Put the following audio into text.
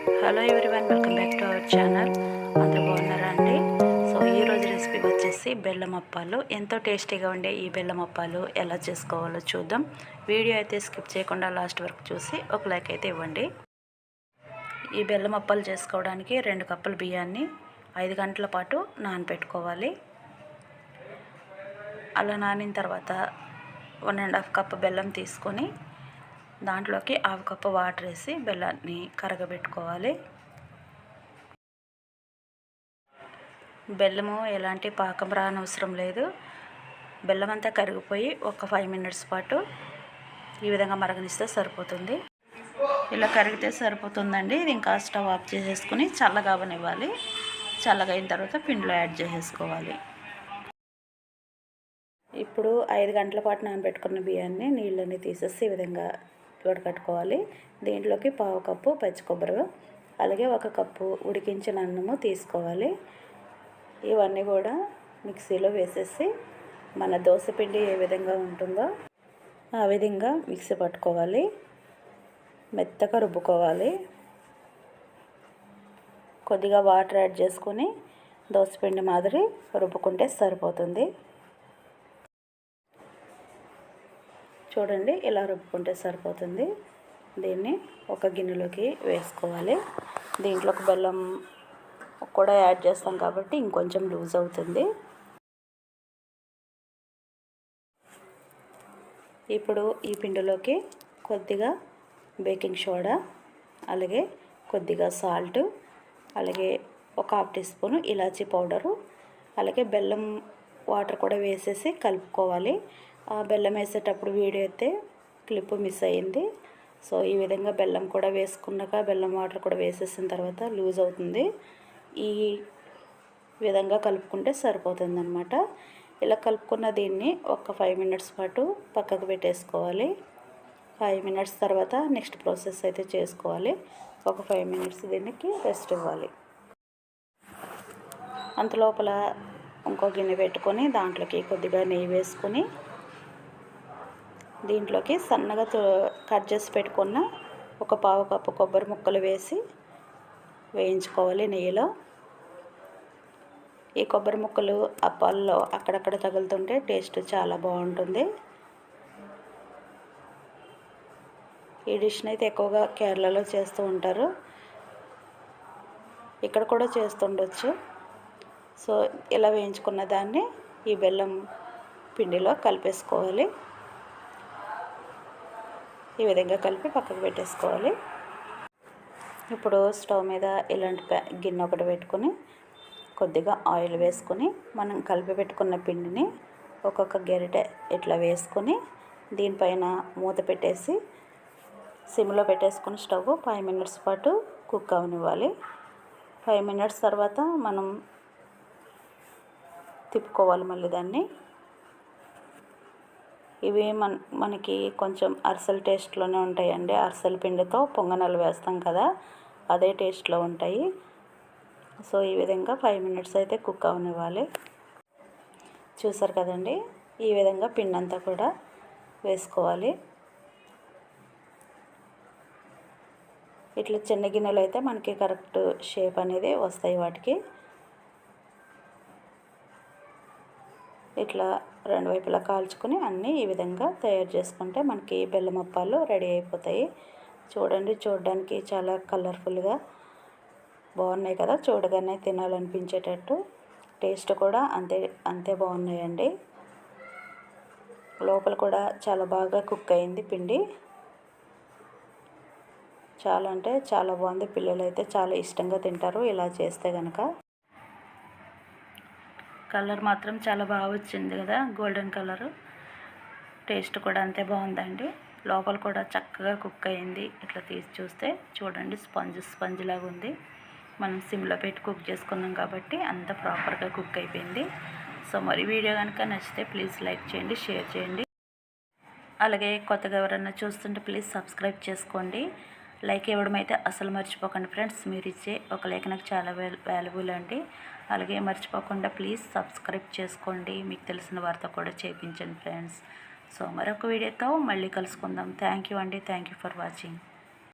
Hello everyone welcome back to our channel అందరూ బాగున్నారా అండి? సో ఈరోజు రెసిపీ వచ్చేసి బెల్లం అప్పాలు. ఎంతో టేస్టీగా ఉండే ఈ బెల్లం అప్పాలు ఎలా చేసుకోవాలో చూద్దాం. వీడియో అయితే స్కిప్ చేయకుండా లాస్ట్ వరకు చూసి ఒక లైక్ అయితే ఇవ్వండి. ఈ బెల్లం అప్పాలు చేసుకోవడానికి రెండు కప్పుల బియ్యాన్ని ఐదు గంటల పాటు నానబెట్టుకోవాలి అలా నానిన తర్వాత వన్ అండ్ హాఫ్ కప్ బెల్లం తీసుకొని దాంట్లోకి ఆవు కప్పు వాటర్ వేసి బెల్లాన్ని కరగబెట్టుకోవాలి. బెల్లము ఎలాంటి పాకం రానవసరం లేదు. బెల్లం అంతా కరిగిపోయి ఒక ఫైవ్ మినిట్స్ పాటు ఈ విధంగా మరగనిస్తే సరిపోతుంది. ఇలా కరిగితే సరిపోతుందండి. ఇది ఇంకా స్టవ్ ఆఫ్ చేసేసుకుని చల్లగా అవనివ్వాలి. చల్లగా అయిన తర్వాత పిండిలో యాడ్ చేసేసుకోవాలి. ఇప్పుడు ఐదు గంటల పాటు నానబెట్టుకున్న బియ్యాన్ని నీళ్ళని తీసేసి ఈ విధంగా కట్టుకోవాలి. దీంట్లోకి పావు కప్పు పచ్చి కొబ్బరి అలాగే ఒక కప్పు ఉడికించిన అన్నము తీసుకోవాలి. ఇవన్నీ కూడా మిక్సీలో వేసేసి మన దోశపిండి ఏ విధంగా ఉంటుందో ఆ విధంగా మిక్సీ పట్టుకోవాలి. మెత్తగా రుబ్బుకోవాలి. కొద్దిగా వాటర్ యాడ్ చేసుకొని పిండి మాదిరి రుబ్బుకుంటే సరిపోతుంది. చూడండి ఇలా రుబ్బుకుంటే సరిపోతుంది. దీన్ని ఒక గిన్నెలోకి వేసుకోవాలి. దీంట్లోకి బెల్లం కూడా యాడ్ చేస్తాం కాబట్టి ఇంకొంచెం లూజ్ అవుతుంది. ఇప్పుడు ఈ పిండిలోకి కొద్దిగా బేకింగ్ సోడా అలాగే కొద్దిగా సాల్ట్ అలాగే ఒక హాఫ్ టీ స్పూన్ ఇలాచీ పౌడరు అలాగే బెల్లం వాటర్ కూడా వేసేసి కలుపుకోవాలి. బెల్లం వేసేటప్పుడు వీడియో అయితే క్లిప్ మిస్ అయ్యింది. సో ఈ విధంగా బెల్లం కూడా వేసుకున్నాక బెల్లం వాటర్ కూడా వేసేసిన తర్వాత లూజ్ అవుతుంది. ఈ విధంగా కలుపుకుంటే సరిపోతుంది అనమాట ఇలా కలుపుకున్న దీన్ని ఒక ఫైవ్ మినిట్స్ పాటు పక్కకు పెట్టేసుకోవాలి. ఫైవ్ మినిట్స్ తర్వాత నెక్స్ట్ ప్రాసెస్ అయితే చేసుకోవాలి. ఒక ఫైవ్ మినిట్స్ దీనికి రెస్ట్ ఇవ్వాలి. అంత లోపల ఇంకో గిన్నె పెట్టుకొని దాంట్లోకి కొద్దిగా నెయ్యి వేసుకొని దీంట్లోకి సన్నగా కట్ చేసి పెట్టుకున్న ఒక పావు కప్పు కొబ్బరి ముక్కలు వేసి వేయించుకోవాలి నెయ్యిలో. ఈ కొబ్బరి ముక్కలు అప్పాల్లో అక్కడక్కడ తగులుతుంటే టేస్ట్ చాలా బాగుంటుంది. ఈ డిష్ని అయితే ఎక్కువగా కేరళలో చేస్తూ ఉంటారు. ఇక్కడ కూడా చేస్తుండొచ్చు. సో ఇలా వేయించుకున్న దాన్ని ఈ బెల్లం పిండిలో కలిపేసుకోవాలి. ఈ విధంగా కలిపి పక్కకు పెట్టేసుకోవాలి. ఇప్పుడు స్టవ్ మీద ఇలాంటి గిన్నె ఒకటి పెట్టుకొని కొద్దిగా ఆయిల్ వేసుకొని మనం కలిపి పెట్టుకున్న పిండిని ఒక్కొక్క గెరిటె ఇట్లా వేసుకొని దీనిపైన మూత పెట్టేసి సిమ్లో పెట్టేసుకుని స్టవ్ ఫైవ్ మినిట్స్ పాటు కుక్ అవనివ్వాలి. ఫైవ్ మినిట్స్ తర్వాత మనం తిప్పుకోవాలి మళ్ళీ దాన్ని. ఇవి మన మనకి కొంచెం అరిసెల టేస్ట్లోనే ఉంటాయండి. అరిసెల పిండితో పొంగనాలు వేస్తాం కదా అదే టేస్ట్లో ఉంటాయి. సో ఈ విధంగా ఫైవ్ మినిట్స్ అయితే కుక్ అవనివ్వాలి. చూసారు కదండి ఈ విధంగా పిండి అంతా కూడా వేసుకోవాలి. ఇట్లా చిన్న గిన్నెలు అయితే మనకి కరెక్ట్ షేప్ అనేది వస్తాయి వాటికి. ఇట్లా రెండు వైపులా కాల్చుకొని అన్నీ ఈ విధంగా తయారు చేసుకుంటే మనకి బెల్లం అప్పాలు రెడీ అయిపోతాయి. చూడండి చూడడానికి చాలా కలర్ఫుల్గా బాగున్నాయి కదా. చూడగానే తినాలనిపించేటట్టు టేస్ట్ కూడా అంతే అంతే బాగున్నాయండి. లోపల కూడా చాలా బాగా కుక్ అయింది పిండి. చాలా అంటే చాలా బాగుంది. పిల్లలు అయితే చాలా ఇష్టంగా తింటారు. ఇలా చేస్తే కనుక కలర్ మాత్రం చాలా బాగా వచ్చింది కదా గోల్డెన్ కలరు. టేస్ట్ కూడా అంతే బాగుందండి. లోపల కూడా చక్కగా కుక్ అయింది. ఇట్లా తీసి చూస్తే చూడండి స్పంజ్ స్పంజ్ లాగా ఉంది. మనం సిమ్లో పెట్టి కుక్ చేసుకున్నాం కాబట్టి అంత ప్రాపర్గా కుక్ అయిపోయింది. సో మరి వీడియో కనుక నచ్చితే ప్లీజ్ లైక్ చేయండి షేర్ చేయండి. అలాగే కొత్తగా ఎవరన్నా చూస్తుంటే ప్లీజ్ సబ్స్క్రైబ్ చేసుకోండి. లైక్ ఇవ్వడం అయితే అసలు మర్చిపోకండి ఫ్రెండ్స్. మీరు ఇచ్చే ఒక లైక్ నాకు చాలా వాల్యుబుల్ అండి. అలాగే మర్చిపోకుండా ప్లీజ్ సబ్స్క్రైబ్ చేసుకోండి. మీకు తెలిసిన వారితో కూడా చేయించండి ఫ్రెండ్స్. సో మరొక వీడియోతో మళ్ళీ కలుసుకుందాం. థ్యాంక్ యూ అండి. Thank you for watching